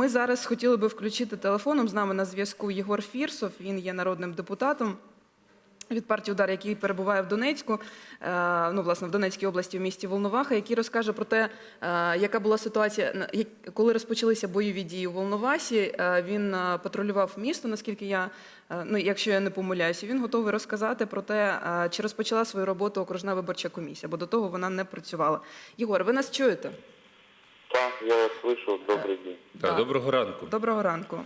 ми зараз хотіли би включити телефоном. З нами на зв'язку Єгор Фірсов. Він є народним депутатом від партії Удар, який перебуває в Донецьку, е, ну власне в Донецькій області, в місті Волноваха, який розкаже про те, е, яка була ситуація, коли розпочалися бойові дії у Волновасі. Е, Він патрулював місто, наскільки я ну, якщо я не помиляюся, він готовий розказати про те, чи розпочала свою роботу окружна виборча комісія, бо до того вона не працювала. Єгор, ви нас чуєте? Да, я вас слышу. Добрый день. Так. Так, доброго ранку. Доброго ранку.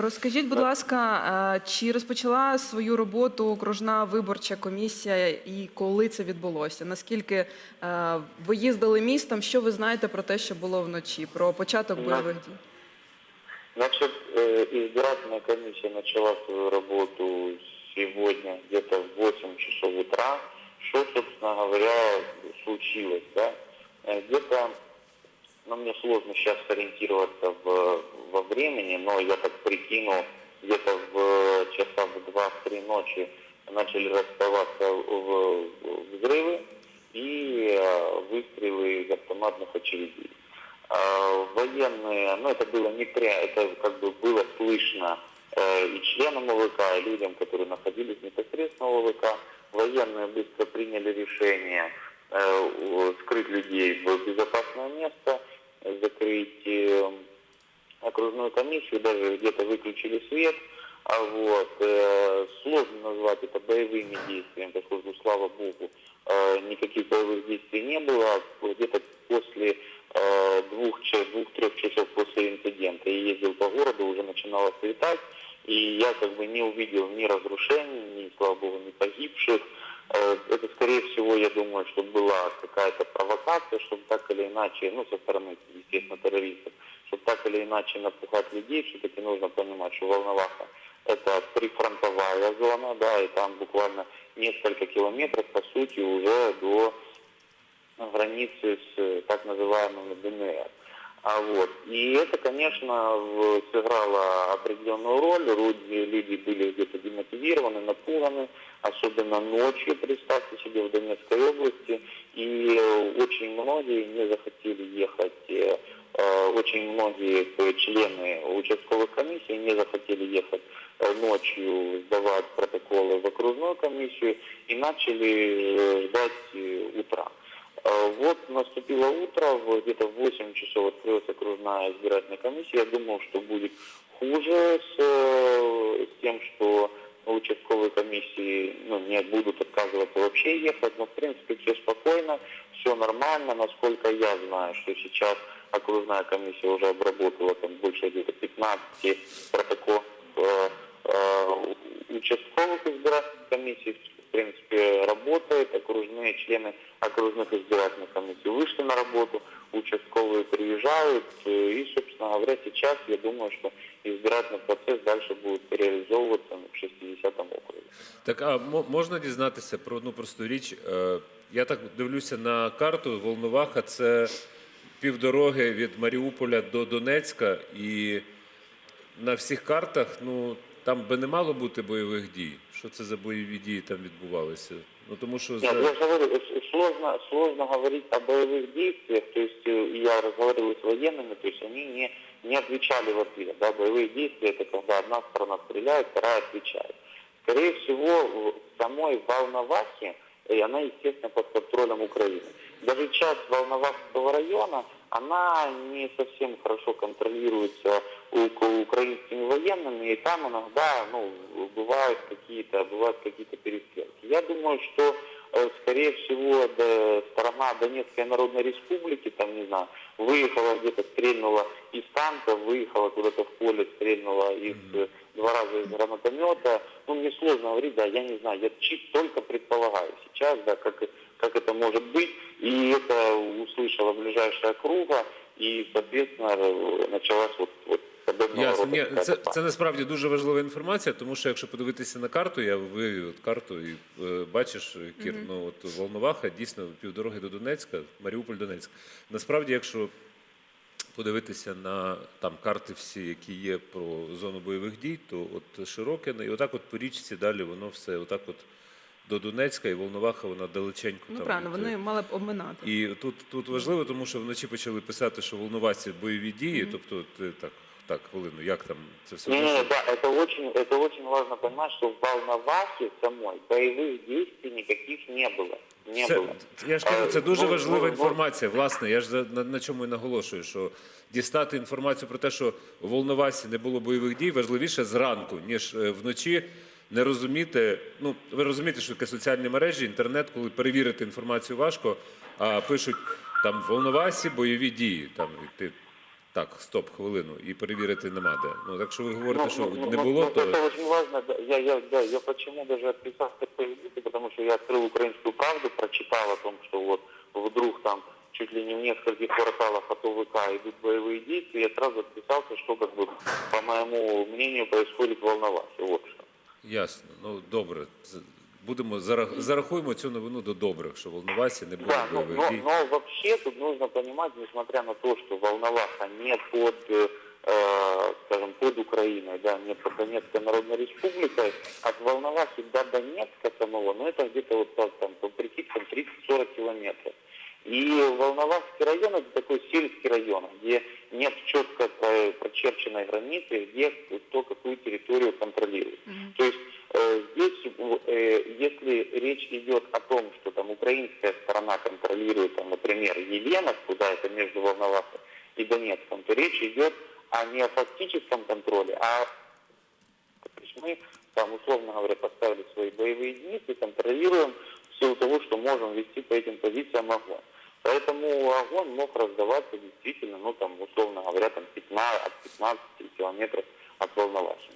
Розкажіть, будь ласка, е, чи розпочала свою роботу окружна виборча комісія і коли це відбулося? Наскільки е, ви їздили містом? Що ви знаєте про те, що було вночі, про початок Ну, бойових дій? Значит, э, избирательная комиссия начала свою работу сегодня где-то в 8 часов утра. Что, собственно говоря, случилось, да? Э, Где-то, ну, мне сложно сейчас сориентироваться в, во времени, но я так прикинул, где-то в часа в 2-3 ночи начали раздаваться в- взрывы и э, выстрелы из автоматных очередей. А, Военные, ну это было не пря, это как бы было слышно э, и членам ОВК, и людям, которые находились непосредственно в ОВК. Военные быстро приняли решение э, скрыть людей в безопасное место, закрыть э, окружную комиссию, даже где-то выключили свет. А вот, э, сложно назвать это боевыми действиями, поскольку, слава богу, э, никаких боевых действий не было. Где-то после э, двух, двух-трех часов после инцидента я ездил по городу, уже начинало светать, и я как бы не увидел ни разрушений, ни, слава богу, ни погибших. Э, Это, скорее всего, я думаю, что была какая-то провокация, чтобы так или иначе, ну, со стороны, естественно, террористов, чтобы так или иначе напугать людей, все-таки нужно понимать, что Волноваха – это прифронтовая зона, да, и там буквально несколько километров, по сути, уже до границы с э, так называемыми ДНР. А вот. И это, конечно, в- сыграло определенную роль. Люди, люди были где-то демотивированы, напуганы, особенно ночью, представьте себе, в Донецкой области. И э, очень многие не захотели ехать, э, э, очень многие э, члены участковых комиссий не захотели ехать э, ночью сдавать протоколы в окружную комиссию и начали э, ждать э, утра. Э, Вот наступило утро, где-то в 8 часов открылась окружная избирательная комиссия. Я думал, что будет хуже с, э, с тем, что участковые комиссии ну, не будут отказываться вообще ехать. Но, в принципе, все спокойно, все нормально. Насколько я знаю, что сейчас окружная комиссия уже обработала там больше где-то 15 протоколов э, участковых избирательных комиссий, в принципе, работает. Окружные члены окружных избирательных комиссий вышли на работу, участковые приезжают. э, И, собственно говоря, сейчас я думаю, что избирательный процесс дальше будет реализовываться в 60-м округе. Так, а мо- можна дізнатися про одну просту річ? Е, Я так дивлюся на карту. Волноваха це півдороги від Маріуполя до Донецька, і на всіх картах ну там би не мало бути бойових дій. Що це за бойові дії там відбувалися? Ну тому що Нет, за... я же говорю, с- сложно, сложно говорить о боевых действиях, то есть э, я разговаривал с военными, то есть они не, не отвечали в ответ. Да? Боевые действия это когда одна сторона стреляет, вторая отвечает. Скорее всего, в самой Волновахе, э, она, естественно, под контролем Украины. Даже часть Волновахского района, она не совсем хорошо контролируется у- украинскими военными, и там иногда ну, бывают какие-то бывают какие-то перестрелки. Я думаю, что э, скорее всего да, сторона Донецкой Народной Республики, там не знаю, выехала где-то, стрельнула из танка, выехала куда-то в поле, стрельнула из э, два раза из гранатомета. Ну, мне сложно говорить, да, я не знаю, я чисто только предполагаю сейчас, да, как, как это может быть. И это услышала ближайшая круга, и, соответственно, э, началась вот, вот подобного Ясно. рода Ні, какая-то це, паника. це насправді дуже важлива інформація, тому що якщо подивитися на карту, я вивів от карту і е, бачиш, е, Кір, ну от Волноваха, дійсно півдороги до Донецька, Маріуполь, Донецьк. Насправді, якщо подивитися на там карти всі, які є про зону бойових дій, то от Широкине, і отак от по річці далі воно все отак от до Донецька, і Волноваха вона далеченько Ну там. правильно, від, вони мали б обминати. І тут, тут важливо, тому що вночі почали писати, що Волновасі бойові дії, тобто ти так, так, хвилину, як там це все Не, одно, не, що- да, это очень, это очень важно понимать, что в Волновахе самой боевых действий никаких не было. Не Це, было. я ж кажу, це Е, дуже ну, важлива ну, ну, інформація. Власне, я ж за- на, на чому і наголошую, що дістати інформацію про те, що у Волновасі не було бойових дій, важливіше зранку, ніж е, вночі. Не розуміти, ну ви розумієте, що таке соціальні мережі, інтернет, коли перевірити інформацію важко, а пишуть там в Волновасі бойові дії. Там і ти так, стоп, хвилину, і перевірити нема де. Ну так що ви говорите, що не було, ну, то Это очень важно. да. Я, я, да, я почему даже отписался от Facebook, потому что я открыл украинскую правду, прочитал о том, что вот вдруг там чуть ли не в нескольких кварталах от ОВК идут боевые действия, я сразу отписался, что как бы, по моему мнению, происходит в Волновахе. Вот что. ясно. Ну добре. З- Будемо зарах- зарахуємо цю новину до добрих, що в Волновасі не було Да, но, бойових но, дій. но вообще тут нужно понимать, несмотря на то, что Волноваха не под, э, э, скажем, под Украиной, да, не под Донецкой Народной Республикой, от Волновахи до Донецка самого, ну это где-то вот так, там, по прикидкам 30-40 километров. И Волновахский район если речь идет о том, что там украинская сторона контролирует, там, например, Елена, куда это между Волновахой и Донецком, то речь идет о не о фактическом контроле, а мы там, условно говоря, поставили свои боевые единицы, контролируем в силу того, что можем вести по этим позициям огонь. Поэтому огонь мог раздаваться действительно, ну там, условно говоря, там 15, от 15 километров от Волновахи.